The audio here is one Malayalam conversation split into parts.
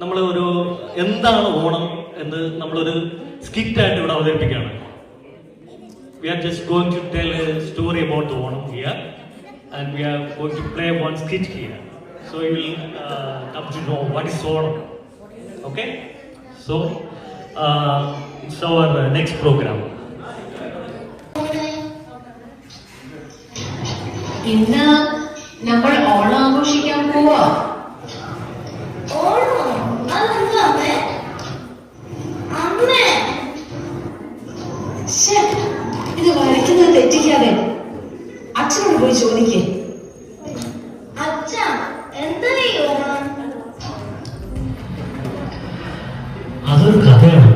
നമ്മൾ ഒരു എന്താണ് ഓണം എന്ന് നമ്മളൊരു സ്കിറ്റ് ആയിട്ട് ഇവിടെ അവതരിപ്പിക്കുകയാണ്. We are just going to tell a story about Onam here and we are going to play one skit here so you will come to know what is Onam. Okay so it's our next program ഇന്ന് നമ്മൾ ഓണം ആഘോഷിക്കാൻ പോവാ. പോയി ചോദിക്കേ. എന്താ ഈ ഓണം അതൊരു കഥയാണ്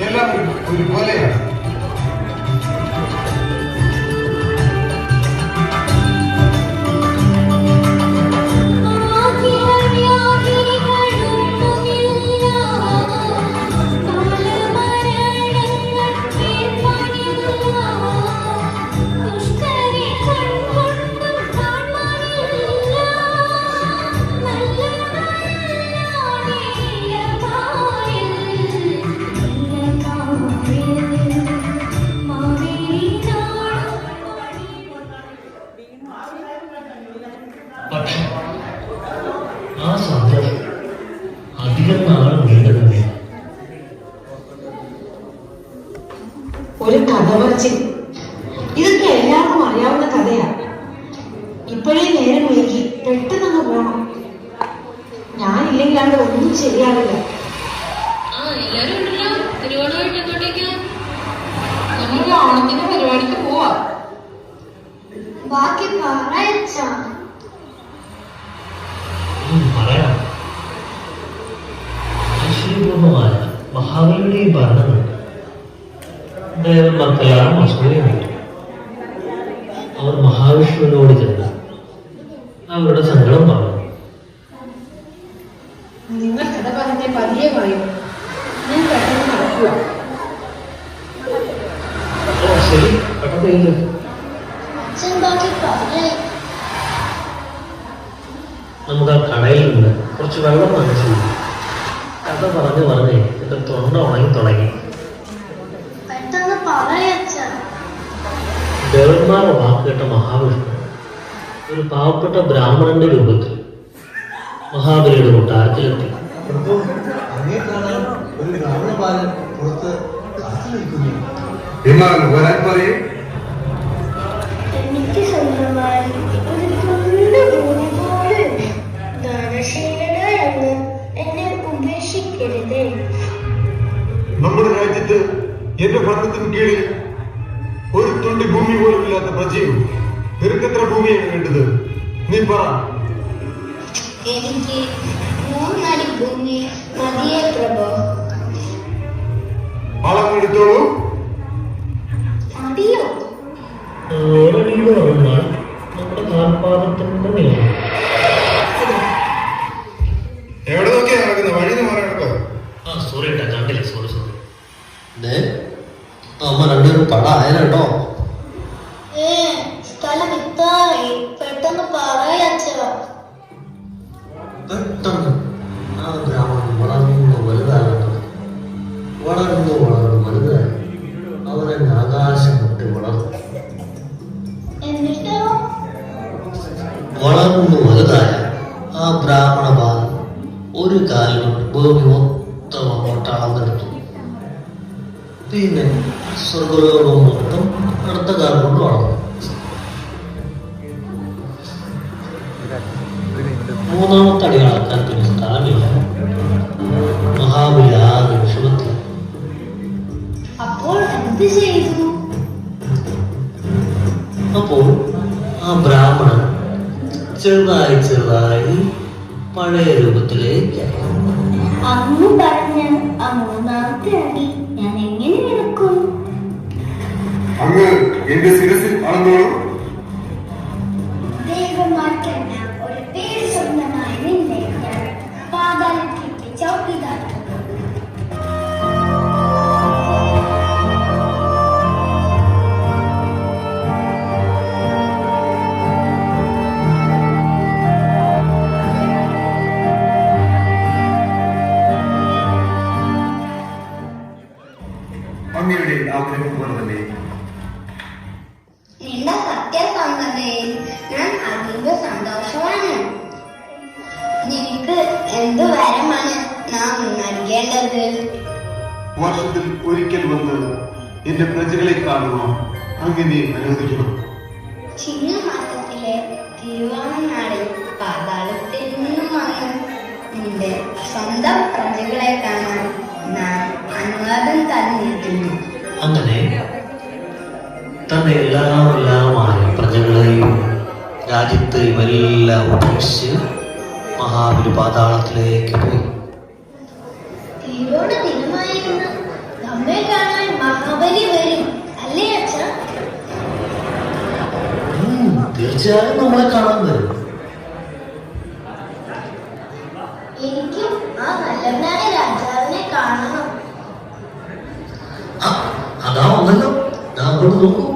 എല്ലാം ഒരു- ഒരു കഥ പറച്ചിൽ ഇതൊക്കെ എല്ലാവർക്കും അറിയാവുന്ന കഥയാണ് ഇപ്പോഴേ നേരം വൈകി. പെട്ടെന്നങ്ങ് പോണം. ഞാനില്ലെങ്കിൽ അവിടെ ഒന്നും ശരിയാവില്ല. നമ്മൾ ഓണത്തിന്റെ പരിപാടിക്ക് പോവാ. ബാക്കി പറയച്ചാ. പറയാം. മഹാബലിയുടെയും ഭരണം കണ്ട് മക്കളാണ് അസൂയമേറ്റു അവർ മഹാവിഷ്ണുവിനോട് ചെന്ന് അവരുടെ സങ്കടം പറഞ്ഞു. നിങ്ങൾ കഥ പറഞ്ഞ പതിയെ പറയും. ഞാൻ പെട്ടെന്ന് നടക്കുക ഓ ശരി. പെട്ടെന്ന് അച്ഛൻ ബാക്കി പറയ നമുക്ക് ആ കടയിൽ നിന്ന് കുറച്ച് വെള്ളം വാങ്ങിച്ചു കഥ പറഞ്ഞ് പറഞ്ഞ് എന്റെ തൊണ്ട ഉണങ്ങി തുടങ്ങി പെട്ടെന്ന് പറയച്ച ദേവന്മാരുടെ വാക്ക് കേട്ട മഹാവിഷ്ണു ഒരു പാവപ്പെട്ട ബ്രാഹ്മണന്റെ രൂപത്തിൽ മഹാബലിയുടെ കൊട്ടാരത്തിലെത്തി എനിക്ക് സ്വന്തമായി ഒരു തുള്ളി ഭൂമി പോലും ദാനശീലനായെന്ന് എന്നെ ഉപേക്ഷിക്കരുതേ. നമ്മുടെ രാജ്യത്ത് എന്റെ ഭരണത്തിന് കീഴിൽ പോലും നിനക്ക് എത്ര ഭൂമിയാണ് വേണ്ടത്. നീ പറ. എനിക്ക് മൂന്നടി ഭൂമി മതിയെ പ്രഭു. അളവെടുത്തോളൂ മതിയോ? ഓരോ പറഞ്ഞാൽ നമ്മുടെ കാൽപാദത്തിന്റെ നീളം പെട്ടെന്ന് ആ ബ്രാഹ്മണൻ. വളർന്നു വലുതാകുന്നത് വളർന്നു വളർന്നു വലുതായി. അവനെ ആകാശം മുട്ടി വളർന്നു വളർന്നു വലുതായ ആ ബ്രാഹ്മണ ബാലൻ ഒരു കാലിൽ ഭൂമി മൊത്തം അങ്ങോട്ട് അളന്നെടുത്തു. പിന്നെ സ്വർഗലോകം മൊത്തം അടുത്ത കാലം കൊണ്ട് വളർന്നു. മൂന്നാമത്തെ അടി അളക്കാൻ പിന്നെ സ്ഥലമില്ല മഹാബലി വിഷമത്തിൽ. അപ്പോൾ എന്ത് ചെയ്തു? അപ്പോൾ ആ ബ്രാഹ്മണൻ ചെറുതായി ചെറുതായി പഴയ രൂപത്തിലേക്ക് അങ്ങയുടെ ആഗ്രഹം പോലെ തന്നെ. നിന്റെ സത്യസന്ധതയിൽ ഞാൻ അതീവ സന്തോഷമാണ് നിനക്ക് എന്തു വരമാണ് നാം നൽകേണ്ടത്? വർഷത്തിൽ ഒരിക്കൽ വന്ന് എന്റെ പ്രജകളെ കാണുക അങ്ങനെ അനുവദിക്കണം. ചിങ്ങമാസത്തിലെ തിരുവോണം നാളിൽ പാതാളത്തിൽ നിന്നും വന്ന് നിന്റെ സ്വന്തം പ്രജകളെ കാണാൻ അങ്ങനെ തന്റെ എല്ലാം എല്ലാമായ പ്രജകളെയും രാജ്യത്തെയും എല്ലാം ഉപേക്ഷിച്ച് മഹാബലി പാതാളത്തിലേക്ക് പോയി. തീർച്ചയായും നമ്മളെ കാണാൻ ഞാൻ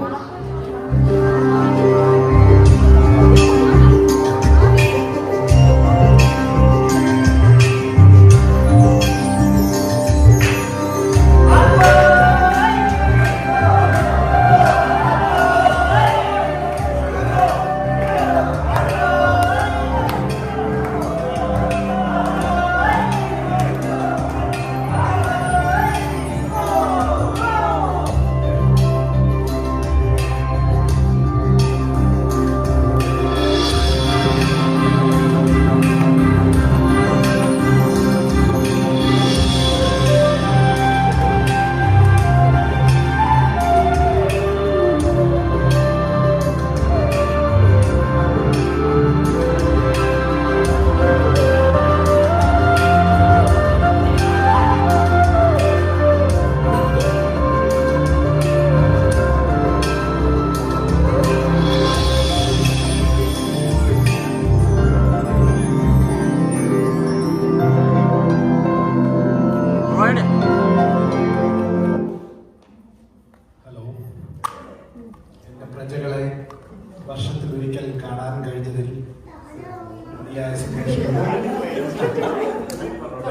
ഒരിക്കൽ കാണാൻ കഴിഞ്ഞതിൽ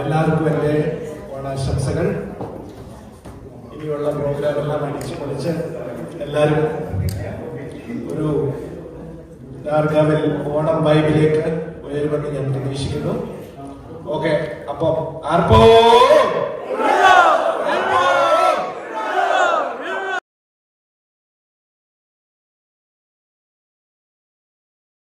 എല്ലാവർക്കും എന്റെ ഓണാശംസകൾ. ഇനിയുള്ള പ്രോഗ്രാമെല്ലാം അടിച്ചു പൊളിച്ച് എല്ലാവരും ഒരു ദാർഗാവിൽ ഓണം വൈബിലേക്ക് ഉയരുമെന്ന് ഞാൻ പ്രതീക്ഷിക്കുന്നു. ഓക്കെ അപ്പം ആർപ്പോ?